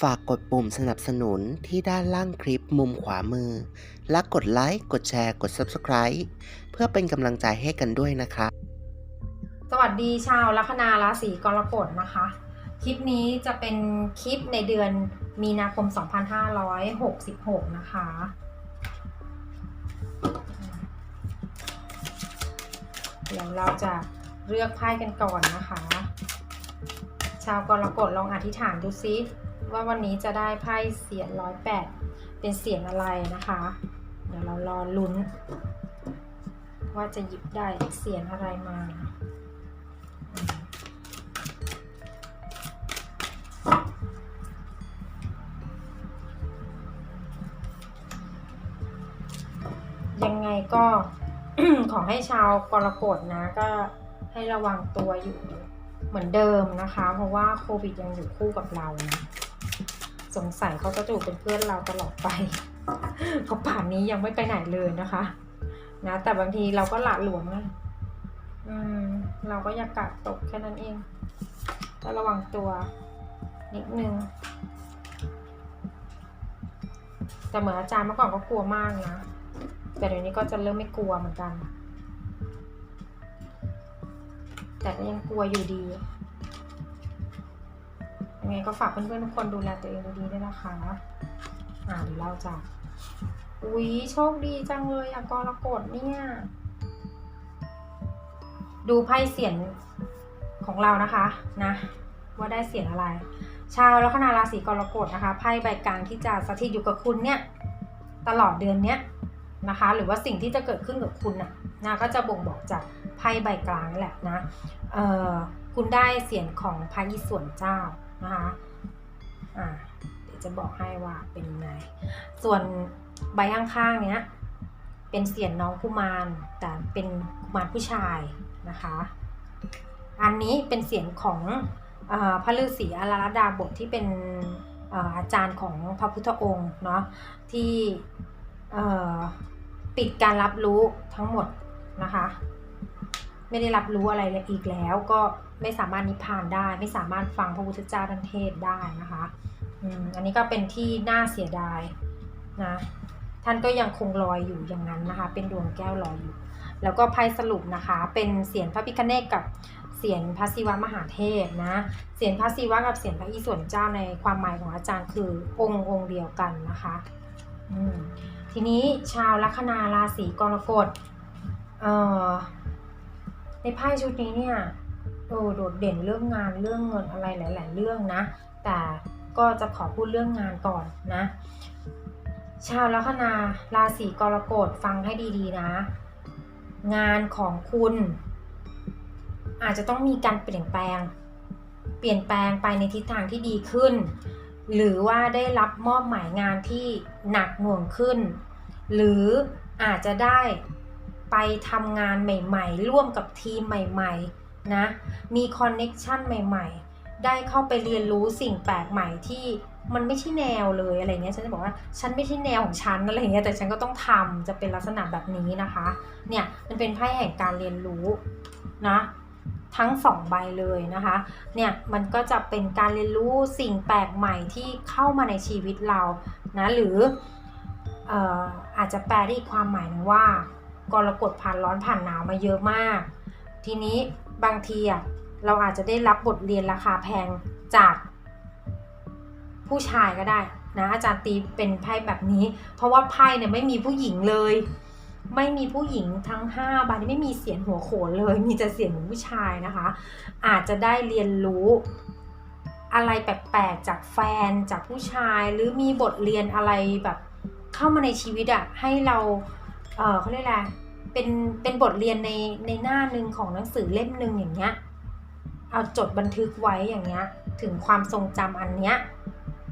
ฝากกดปุ่มสนับสนุนที่ด้านล่างคลิปมุมขวามือ และกดไลค์ กดแชร์ กด Subscribe เพื่อเป็นกำลังใจให้กันด้วยนะคะสวัสดีชาวลัคนาราศีกรกฎนะคะ คลิปนี้จะเป็นคลิปในเดือนมีนาคม 2566 นะคะ เดี๋ยวเราจะเลือกไพ่กันก่อนนะคะ ชาวกรกฎลองอธิษฐานดูซิ ว่าวันนี้จะได้ไพ่เสียนร้อยแปดเป็นเสียนอะไรนะคะ เดี๋ยวเรารอลุ้น ว่าจะหยิบได้เสียนอะไรมายังไงก็ขอให้ชาวกรกฎนะก็ให้ระวังตัวอยู่เหมือนเดิมนะคะ เพราะว่าโควิดยังอยู่คู่กับเรานะ สงสัยเขาจะอยู่เป็นเพื่อนเราตลอดไปเพราป่านนี้ยังไม่ไปไหนเลยนะคะ นะ แต่บางทีเราก็หละหลวมอืม เราก็อยากกาดตกแค่นั้นเองก็ระวังตัวนิดนึงแต่เหมือนอาจารย์เมื่อก่อนก็กลัวมากนะ แต่เดี๋ยวนี้ก็จะเริ่มไม่กลัวเหมือนกัน แต่ก็ยังกลัวอยู่ดี ไงก็ฝากเพื่อนๆทุกคนดูแลตัวเองดีๆด้วยนะคะ อ่าเดี๋ยวเราจะอุ๊ยโชคดีจังเลยอะกรกฎเนี่ย ดูไพ่เสียนของเรานะคะนะ ว่าได้เสียงอะไร ชาวลัคนาราศีกรกฎนะคะไพ่ใบกลางที่จะสถิตอยู่กับคุณเนี่ย ตลอดเดือนเนี้ยนะคะ หรือว่าสิ่งที่จะเกิดขึ้นกับคุณน่ะนะก็จะบ่งบอกจากไพ่ใบกลางนี่แหละนะเอ่อคุณได้เสียงของพระอิศวรเจ้า นะคะอ่าเดี๋ยวจะบอกให้ว่าเป็นยังไง ส่วนใบข้างๆเนี้ยเป็นเสียงน้องกุมารแต่เป็นกุมารผู้ชายนะคะ อันนี้เป็นเสียงของอพระฤาษีอาราดาบทที่เป็นออาจารย์ของพระพุทธองค์เนาะที่ปิดการรับรู้ทั้งหมดนะคะ ไม่ได้รับรู้อะไรเลยอีกแล้ว ก็ไม่สามารถนิพพานได้ ไม่สามารถฟังพระพุทธเจ้าท่านเทศได้นะคะอันนี้ก็เป็นที่น่าเสียดายนะท่านก็ยังคงลอยอยู่อย่างนั้นนะคะ เป็นดวงแก้วลอยอยู่ แล้วก็ไพ่สรุปนะคะ เป็นเสียงพระพิคเนตกับเสียงพระศิวะมหาเทพนะเสียงพระศิวะกับเสียงพระอิศวรเจ้าในความหมายของอาจารย์คือองค์องค์เดียวกันนะคะทีนี้ชาวลัคนาราศีกรกฎเอ่อ ในไพ่ชุดนี้เนี่ยโอ้โดดเด่นเรื่องงานเรื่องเงินอะไรหลาย ๆ เรื่องนะ แต่ก็จะขอพูดเรื่องงานก่อนนะ ชาวลัคนาราศีกรกฎฟังให้ดี ๆ นะ งานของคุณ อาจจะต้องมีการเปลี่ยนแปลง เปลี่ยนแปลงไปในทิศทางที่ดีขึ้น หรือว่าได้รับมอบหมายงานที่หนักหน่วงขึ้น หรืออาจจะได้ ไปทำงานใหม่ๆ ร่วมกับทีมใหม่ๆ นะ มีคอนเน็กชันใหม่ๆ ได้เข้าไปเรียนรู้สิ่งแปลกใหม่ที่มันไม่ใช่แนวเลยอะไรเงี้ย ฉันจะบอกว่าฉันไม่ใช่แนวของฉันอะไรเงี้ย แต่ฉันก็ต้องทำจะเป็นลักษณะแบบนี้นะคะ เนี่ยมันเป็นไพ่แห่งการเรียนรู้นะทั้งสองใบเลยนะคะ เนี่ยมันก็จะเป็นการเรียนรู้สิ่งแปลกใหม่ที่เข้ามาในชีวิตเรานะหรืออออาจจะแปลได้อีกความหมายนึงว่า กรกฎผ่านร้อนผ่านหนาวมาเยอะมาก ทีนี้บางทีอะเราอาจจะได้รับบทเรียนราคาแพงจากผู้ชายก็ได้นะอาจารย์ตีเป็นไพ่แบบนี้ เพราะว่าไพ่เนี่ยไม่มีผู้หญิงเลย ไม่มีผู้หญิงทั้ง5ใบนี้ไม่มีเสียงหัวโขนเลย มีแต่เสียงของผู้ชายนะคะ อาจจะได้เรียนรู้อะไรแปลกๆจากแฟนจากผู้ชายหรือมีบทเรียนอะไรแบบเข้ามาในชีวิตอะให้เรา เออเขาเรียกอะไรเป็นเป็นบทเรียนในในหน้าหนึ่งของหนังสือเล่มหนึ่งอย่างเงี้ย เอาจดบันทึกไว้อย่างเงี้ย ถึงความทรงจำอันเนี้ย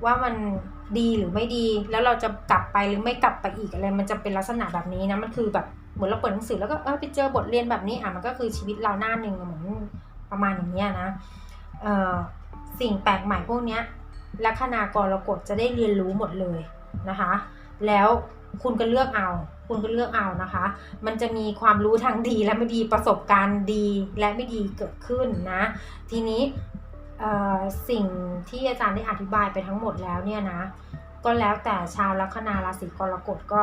ว่ามันดีหรือไม่ดี แล้วเราจะกลับไปหรือไม่กลับไปอีกอะไร มันจะเป็นลักษณะแบบนี้นะ มันคือแบบเหมือนเราเปิดหนังสือแล้วก็เออไปเจอบทเรียนแบบนี้อะมันก็คือชีวิตเราหน้าหนึ่งเหมือนประมาณอย่างเงี้ยนะเอ่อสิ่งแปลกใหม่พวกเนี้ยลัคนากรกฎจะได้เรียนรู้หมดเลย นะคะ แล้วคุณก็เลือกเอา คุณก็เลือกเอานะคะ มันจะมีความรู้ทางดีและไม่ดีประสบการณ์ดีและไม่ดีเกิดขึ้นนะ ทีนี้สิ่งที่อาจารย์ได้อธิบายไปทั้งหมดแล้วเนี่ยนะ ก็แล้วแต่ชาวลัคนาราศีกรกฎก็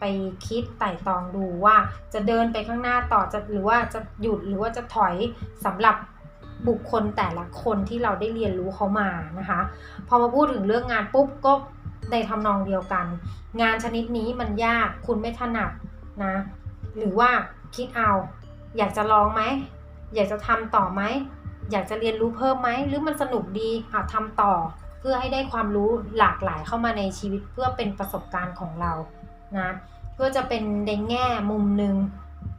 ไปคิดไต่ตองดูว่าจะเดินไปข้างหน้าต่อจะหรือว่าจะหยุดหรือว่าจะถอยสำหรับบุคคลแต่ละคนที่เราได้เรียนรู้เขามานะคะ พอมาพูดถึงเรื่องงานปุ๊บก็ ในทำนองเดียวกัน งานชนิดนี้มันยากคุณไม่ถนัดนะ หรือว่าคิดเอา อยากจะลองไหม อยากจะทำต่อไหม อยากจะเรียนรู้เพิ่มไหม หรือมันสนุกดีอะทำต่อ เพื่อให้ได้ความรู้หลากหลายเข้ามาในชีวิตเพื่อเป็นประสบการณ์ของเรานะเพื่อจะเป็นในแง่มุมหนึ่ง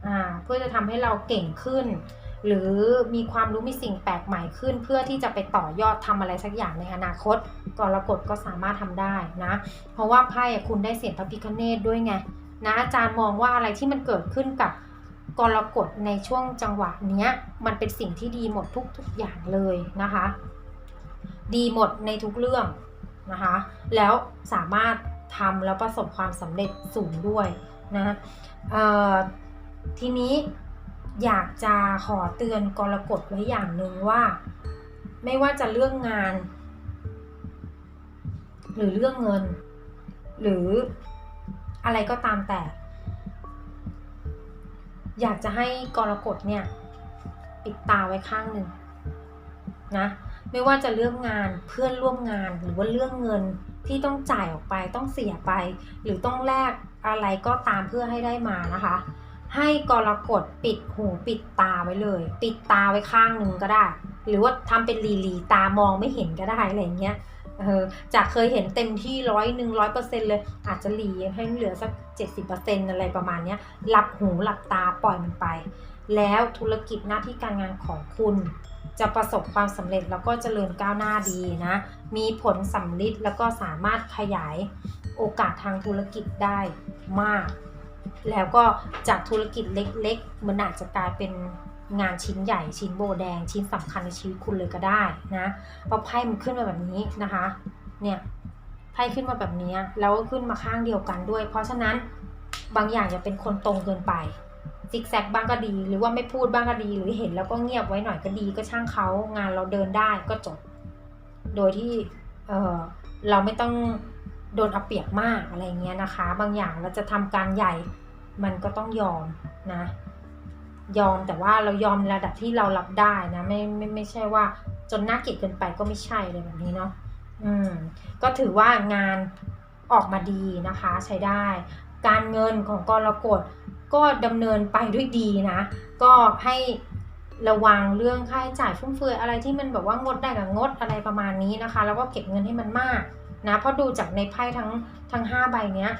อ่าเพื่อจะทำให้เราเก่งขึ้น หรือมีความรู้มีสิ่งแปลกใหม่ขึ้น เพื่อที่จะไปต่อยอดทำอะไรสักอย่างในอนาคตกรกฎก็สามารถทำได้นะ เพราะว่าไพ่คุณได้เสียงพระพิคเนตด้วยไงนะอาจารย์มองว่าอะไรที่มันเกิดขึ้นกับกรกฎในช่วงจังหวะเนี้ยมันเป็นสิ่งที่ดีหมดทุกๆอย่างเลยนะคะ ดีหมดในทุกเรื่องนะคะ แล้วสามารถทำแล้วประสบความสำเร็จสูงด้วยนะทีนี้ อยากจะขอเตือนกรกฎไว้อย่างหนึ่งว่า ไม่ว่าจะเรื่องงาน หรือเรื่องเงิน หรืออะไรก็ตามแต่ อยากจะให้กรกฎเนี่ย ปิดตาไว้ข้างหนึ่งนะไม่ว่าจะเรื่องงานเพื่อนร่วมงานหรือว่าเรื่องเงินที่ต้องจ่ายออกไปต้องเสียไป หรือต้องแลกอะไรก็ตามเพื่อให้ได้มานะคะ ให้กรกฎปิดหูปิดตาไว้เลย ปิดตาไว้ข้างหนึ่งก็ได้ หรือว่าทำเป็นหลีหลีตามองไม่เห็นก็ได้อะไรเงี้ยเออจากเคยเห็นเต็มที่ร้อยหนึ่งร้อยเปอร์เซ็นเลย อาจจะหลีให้เหลือสักเจ็ดสิบเปอร์เซ็นอะไรประมาณเนี้ยหลับหูหลับตาปล่อยมันไป แล้วธุรกิจหน้าที่การงานของคุณ จะประสบความสำเร็จแล้วก็เจริญก้าวหน้าดีนะ มีผลสำลิดแล้วก็สามารถขยายโอกาสทางธุรกิจได้มาก แล้วก็จากธุรกิจเล็กๆ มันอาจจะกลายเป็นงานชิ้นใหญ่ชิ้นโบแดง ชิ้นสำคัญในชีวิตคุณเลยก็ได้นะพราะไพ่มันขึ้นมาแบบนี้นะคะ เนี่ยไพ่ขึ้นมาแบบนี้แล้วก็ขึ้นมาข้างเดียวกันด้วย เพราะฉะนั้นบางอย่างจะเป็นคนตรงเกินไปซิกแซกบ้างก็ดี หรือว่าไม่พูดบ้างก็ดี หรือเห็นแล้วก็เงียบไว้หน่อยก็ดีก็ช่างเขางานเราเดินได้ก็จบ โดยที่เออเราไม่ต้อง โดนเอาเปรียบมากอะไรเงี้ยนะคะ บางอย่างเราจะทำการใหญ่มันก็ต้องยอมนะ ยอมแต่ว่าเรายอมระดับที่เรารับได้นะไม่ไม่ไม่ใช่ว่าจนน่าเกลียดเกินไปก็ไม่ใช่เลยแบบนี้เนาะอืมก็ถือว่างานออกมาดีนะคะใช้ได้ การเงินของกรกฎก็ดำเนินไปด้วยดีนะ ก็ให้ระวังเรื่องค่าใช้จ่ายฟุ่มเฟือยอะไรที่มันแบบว่างดได้กับงดอะไรประมาณนี้นะคะ แล้วก็เก็บเงินให้มันมาก นะเพราะดูจากในไพ่ทั้งทั้งห้าใบเนี้ย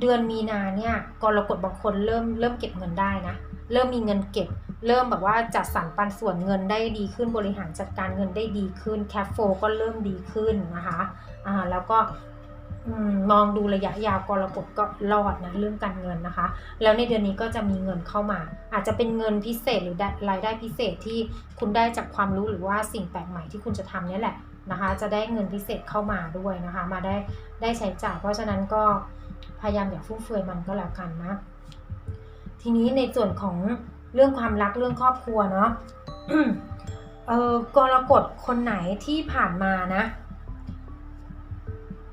เดือนมีนาเนี่ยกรกฎบางคนเริ่มเริ่มเก็บเงินได้นะ เริ่มมีเงินเก็บ เริ่มแบบว่าจัดสรรปันส่วนเงินได้ดีขึ้นบริหารจัดการเงินได้ดีขึ้นแคฟโฟก็เริ่มดีขึ้นนะคะอ่าแล้วก็อมองดูระยะยาวกรกฎก็รอดนะเรื่องการเงินนะคะ แล้วในเดือนนี้ก็จะมีเงินเข้ามา อาจจะเป็นเงินพิเศษหรือรายได้พิเศษที่คุณได้จากความรู้หรือว่าสิ่งแปลกใหม่ที่คุณจะทำนี่แหละ นะคะ จะได้เงินพิเศษเข้ามาด้วยนะคะ มาได้ได้ใช้จ่ายเพราะฉะนั้นก็พยายามอย่าฟุ่มเฟือยมันก็แล้วกันนะ ทีนี้ในส่วนของเรื่องความรักเรื่องครอบครัวเนาะเออกรกฎคนไหนที่ผ่านมานะ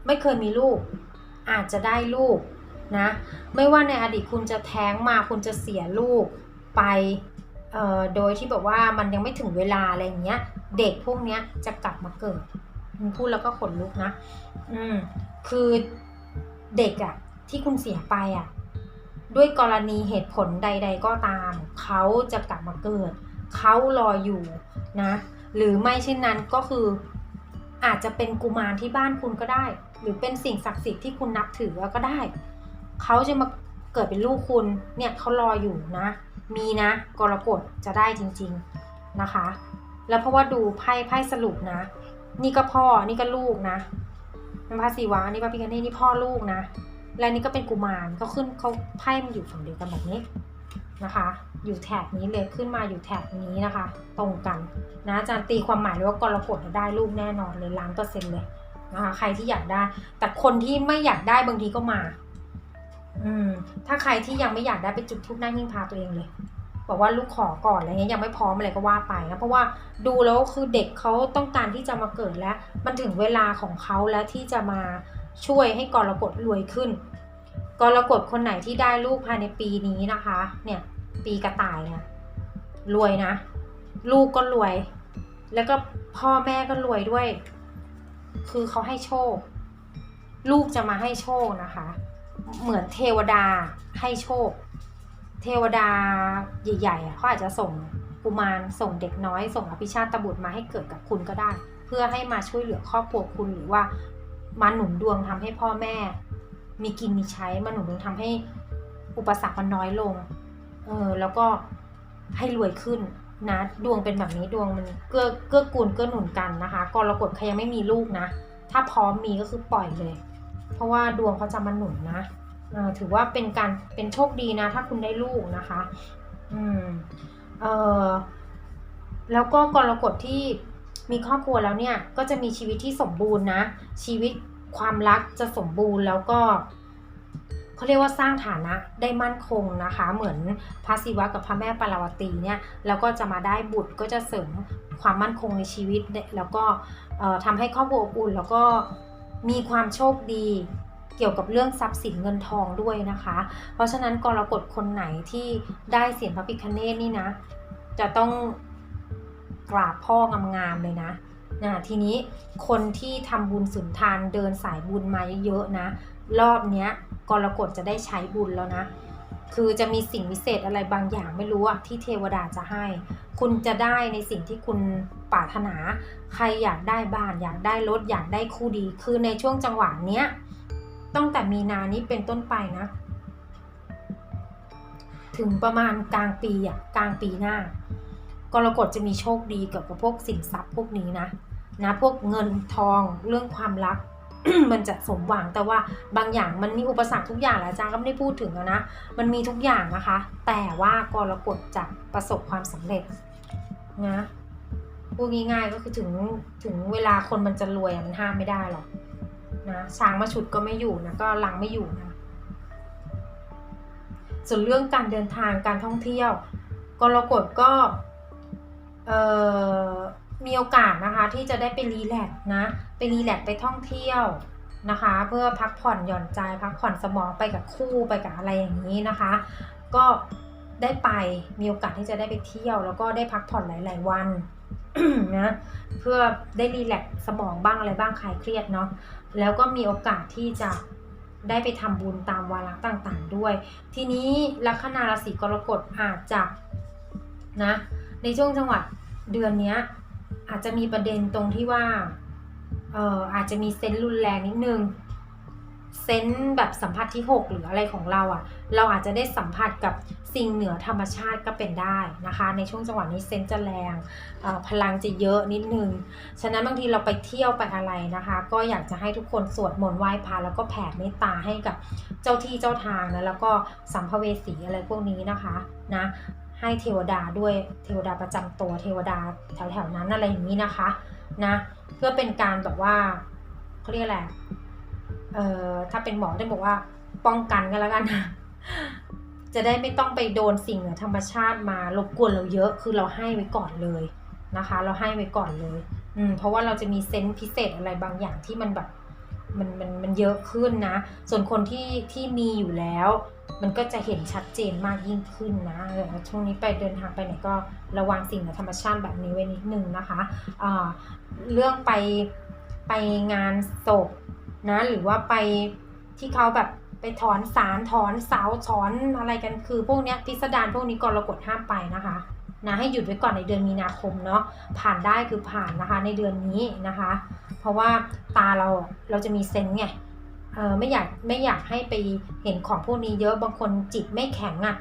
ไม่เคยมีลูก อาจจะได้ลูกนะ ไม่ว่าในอดีตคุณจะแท้งมาคุณจะเสียลูกไป โดยที่แบบว่ามันยังไม่ถึงเวลาอะไรอย่างเงี้ย เด็กพวกเนี้ยจะกลับมาเกิดพูดแล้วก็ขนลุกนะ อืม คือเด็กอะที่คุณเสียไปอะด้วยกรณีเหตุผลใด ๆ ก็ตาม เขาจะกลับมาเกิด เขารออยู่นะ หรือไม่เช่นนั้นก็คือ อาจจะเป็นกุมารที่บ้านคุณก็ได้ หรือเป็นสิ่งศักดิ์สิทธิ์ที่คุณนับถือก็ได้ เขาจะมาเกิดเป็นลูกคุณ เนี่ยเขารออยู่นะ มีนะกรกฎจะได้จริงๆนะคะ แล้วเพราะว่าดูไพ่ไพ่สรุปนะ นี่ก็พ่อนี่ก็ลูกนะเป็นพระศิวะนี่พระพิฆเนศนี่พ่อลูกนะ และนี่ก็เป็นกุมารเขาขึ้นเขาไพ่มันอยู่ฝั่งเดียวกันแบบนี้นะคะ อยู่แถบนี้เลยขึ้นมาอยู่แถบนี้นะคะ ตรงกันนะอาจารย์ตีความหมายเลยว่ากรกฎได้ลูกแน่นอนเลยล้านเปอร์เซ็นต์เลยนะคะใครที่อยากได้ แต่คนที่ไม่อยากได้บางทีก็มา อืม ถ้าใครที่ยังไม่อยากได้ไปจุดทูบหน้าหิ้งพาตัวเองเลย บอกว่าลูกขอก่อนอะไรเงี้ยยังไม่พร้อมอะไรก็ว่าไปนะเพราะว่าดูแล้วคือเด็กเขาต้องการที่จะมาเกิดแล้ว มันถึงเวลาของเขาแล้วที่จะมาช่วยให้กรกฎรวยขึ้นกรกฎคนไหนที่ได้ลูกภายในปีนี้นะคะ เนี่ย ปีกระต่ายเนี่ยรวยนะ ลูกก็รวย แล้วก็พ่อแม่ก็รวยด้วย คือเขาให้โชค ลูกจะมาให้โชคนะคะ เหมือนเทวดาให้โชค เทวดาใหญ่ๆอะเขาอาจจะส่งกุมารส่งเด็กน้อย ส่งอภิชาตบุตรมาให้เกิดกับคุณก็ได้ เพื่อให้มาช่วยเหลือครอบครัวคุณหรือว่ามาหนุนดวงทำให้พ่อแม่ มีกินมีใช้มาหนุนดวงทำให้อุปสรรคมันน้อยลง เออแล้วก็ให้รวยขึ้นนะดวงเป็นแบบนี้ดวงมันเกื้อเกื้อกูลเกื้อหนุนกันนะคะกรกฎใครยังไม่มีลูกนะ ถ้าพร้อมมีก็คือปล่อยเลย เพราะว่าดวงเขาจะมาหนุนนะ ถือว่าเป็นการเป็นโชคดีนะ ถ้าคุณได้ลูกนะคะ อืมเออแล้วก็กรกฎที่มีครอบครัวแล้วเนี่ย ก็จะมีชีวิตที่สมบูรณ์นะ ชีวิตความรักจะสมบูรณ์แล้วก็เขาเรียกว่าสร้างฐานะได้มั่นคงนะคะ เหมือนพระศิวะกับพระแม่ปาราวตีเนี่ยแล้วก็จะมาได้บุตรก็จะเสริมความมั่นคงในชีวิต แล้วก็เอ่อทำให้ครอบครัวอบอุ่น แล้วก็มีความโชคดี กี่ยวกับเรื่องทรัพย์สินเงินทองด้วยนะคะ เพราะฉะนั้นกรกฎคนไหนที่ได้เสียงพระพิคเนตนี่นะ จะต้องกราบพ่องามๆเลยนะนะทีนี้คนที่ทำบุญสุนทานเดินสายบุญมาเยอะๆนะ รอบเนี้ยกรกฎจะได้ใช้บุญแล้วนะ คือจะมีสิ่งวิเศษอะไรบางอย่างไม่รู้อะที่เทวดาจะให้ คุณจะได้ในสิ่งที่คุณปรารถนา ใครอยากได้บ้านอยากได้รถอยากได้คู่ดี คือในช่วงจังหวะเนี้ย ตั้งแต่มีนานี้เป็นต้นไปนะ ถึงประมาณกลางปีอะกลางปีหน้ากรกฎจะมีโชคดีเกี่ยวกับพวกสินทรัพย์พวกนี้นะนะพวกเงินทองเรื่องความรักมันจะสมหวังแต่ว่าบางอย่างมันมีอุปสรรคทุกอย่างแหละอาจารย์ก็ไม่ได้พูดถึงอะนะ มันมีทุกอย่างนะคะ แต่ว่ากรกฎจะประสบความสำเร็จนะพูดง่ายๆก็คือถึงถึงเวลาคนมันจะรวยมันห้ามไม่ได้หรอก นะช้างมาฉุดก็ไม่อยู่นะก็ลังไม่อยู่นะส่วนเรื่องการเดินทางการท่องเที่ยวกรกฎก็มีโอกาสนะคะที่จะได้ไปรีแลกซ์นะไปรีแลกซ์ไปท่องเที่ยวนะคะ เพื่อพักผ่อนหย่อนใจพักผ่อนสมองไปกับคู่ไปกับอะไรอย่างนี้นะคะ ก็ได้ไปมีโอกาสที่จะได้ไปเที่ยว แล้วก็ได้พักผ่อนหลาย ๆ วัน นะเพื่อได้รีแลกซ์สมองบ้างอะไรบ้างคลายเครียดเนาะแล้วก็มีโอกาสที่จะได้ไปทำบุญตามวาระต่างๆด้วย ทีนี้ลัคนาราศีกรกฎอาจจะนะในช่วงจังหวัดเดือนนี้อาจจะมีประเด็นตรงที่ว่าเอ่ออาจจะมีเซนส์รุนแรงนิดนึง เซนส์แบบสัมผัสที่ 6 หรืออะไรของเราอะ่ะ เราอาจจะได้สัมผัสกับสิ่งเหนือธรรมชาติก็เป็นได้นะคะ ในช่วงจังหวะนี้เซนส์จะแรงพลังจะเยอะนิดนึง ฉะนั้นบางทีเราไปเที่ยวไปอะไรนะคะ ก็อยากจะให้ทุกคนสวดมนต์ไหว้พระแล้วก็แผ่เมตตาให้กับเจ้าที่เจ้าทางนะแล้วก็สัมภเวสีอะไรพวกนี้นะคะนะให้เทวดาด้วยเทวดาประจำตัวเทวดาแถวๆนั้นอะไรอย่างนี้นะคะนะเพื่อเป็นการแบบว่าเขาเรียกอะไร เอ่อถ้าเป็นหมอได้บอกว่าป้องกันกันแล้วกันนะจะได้ไม่ต้องไปโดนสิ่งเหนือธรรมชาติมารบกวนเราเยอะคือเราให้ไว้ก่อนเลยนะคะ เราให้ไว้ก่อนเลยอืมเพราะว่าเราจะมีเซนส์พิเศษอะไรบางอย่างที่มันแบบมันมันมันเยอะขึ้นนะ ส่วนคนที่ที่มีอยู่แล้ว มันก็จะเห็นชัดเจนมากยิ่งขึ้นนะช่วงนี้ไปเดินทางไปไหนก็ระวังสิ่งเหนือธรรมชาติแบบนี้ไว้นิดนึงนะคะอ่าเรื่องไปไปงานศพ นะหรือว่าไปที่เขาแบบไปถอนสารถอนเสาถอนอะไรกันคือพวกเนี้ยพิสดารพวกนี้กรกฎห้ามไปนะคะนะให้หยุดไว้ก่อนในเดือนมีนาคมเนาะผ่านได้คือผ่านนะคะในเดือนนี้นะคะ เพราะว่าตาเราเราจะมีเซนส์ไงเออไม่อยากไม่อยากให้ไปเห็นของพวกนี้เยอะบางคนจิตไม่แข็งอะ่ะ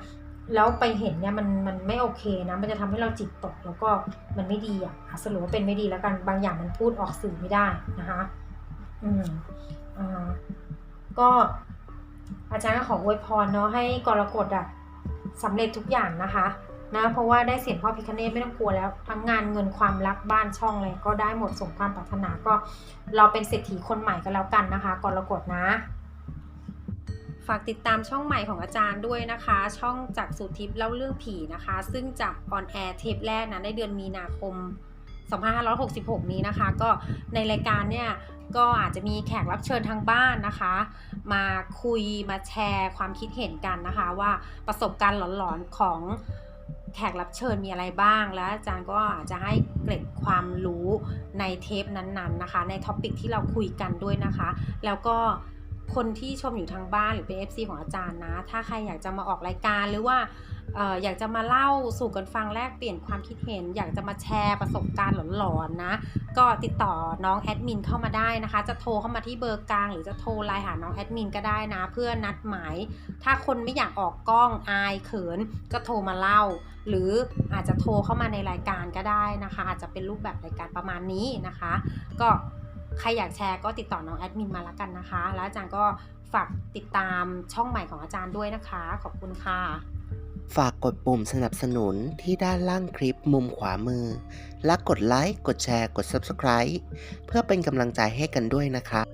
แล้วไปเห็นเนี่ยมันมันไม่โอเคนะมันจะทำให้เราจิตตกแล้วก็มันไม่ดีอะ่ะสรุปว่าเป็นไม่ดีแล้วกันบางอย่างมันพูดออกสื่อไม่ได้นะคะ อืมอ่าก็อาจารย์ก็ขออวยพรเนาะให้กรกฎอะสำเร็จทุกอย่างนะคะนะเพราะว่าได้เสียงพ่อพิคเนตไม่ต้องกลัวแล้ว ทั้งงานเงินความรักบ้านช่องอะไรก็ได้หมดสมความปรารถนาก็เราเป็นเศรษฐีคนใหม่กันแล้วกันนะคะกรกฎนะ ฝากติดตามช่องใหม่ของอาจารย์ด้วยนะคะ ช่องจากสูตรทิพย์เล่าเรื่องผีนะคะ ซึ่งจะออนแอร์เทปแรกนะในเดือนมีนาคม 2566 นี้นะคะ ก็ในรายการเนี่ย ก็อาจจะมีแขกรับเชิญทางบ้านนะคะ มาคุยมาแชร์ความคิดเห็นกันนะคะ ว่าประสบการณ์หลอนๆของแขกรับเชิญมีอะไรบ้าง และอาจารย์ก็อาจจะให้เกร็ดความรู้ในเทปนั้นๆนะคะ ในท็อปิกที่เราคุยกันด้วยนะคะ แล้วก็คนที่ชมอยู่ทางบ้านหรือเป็น FC ของอาจารย์นะ ถ้าใครอยากจะมาออกรายการหรือว่า อยากจะมาเล่าสู่กันฟังแลกเปลี่ยนความคิดเห็น อยากจะมาแชร์ประสบการณ์หลอนๆนะ ก็ติดต่อน้องแอดมินเข้ามาได้นะคะ จะโทรเข้ามาที่เบอร์กลาง หรือจะโทรไลน์หาน้องแอดมินก็ได้นะ เพื่อนัดหมาย ถ้าคนไม่อยากออกกล้องอายเขิน ก็โทรมาเล่า หรืออาจจะโทรเข้ามาในรายการก็ได้นะคะ อาจจะเป็นรูปแบบรายการประมาณนี้นะคะ ก็ใครอยากแชร์ก็ติดต่อน้องแอดมินมาล้วกันนะคะ แล้วอาจารย์ก็ฝากติดตามช่องใหม่ของอาจารย์ด้วยนะคะ ขอบคุณค่ะ ฝากกดปุ่มสนับสนุนที่ด้านล่างคลิปมุมขวามือ และกดไลค์ กดแชร์ กด Subscribe เพื่อเป็นกำลังใจให้กันด้วยนะครับ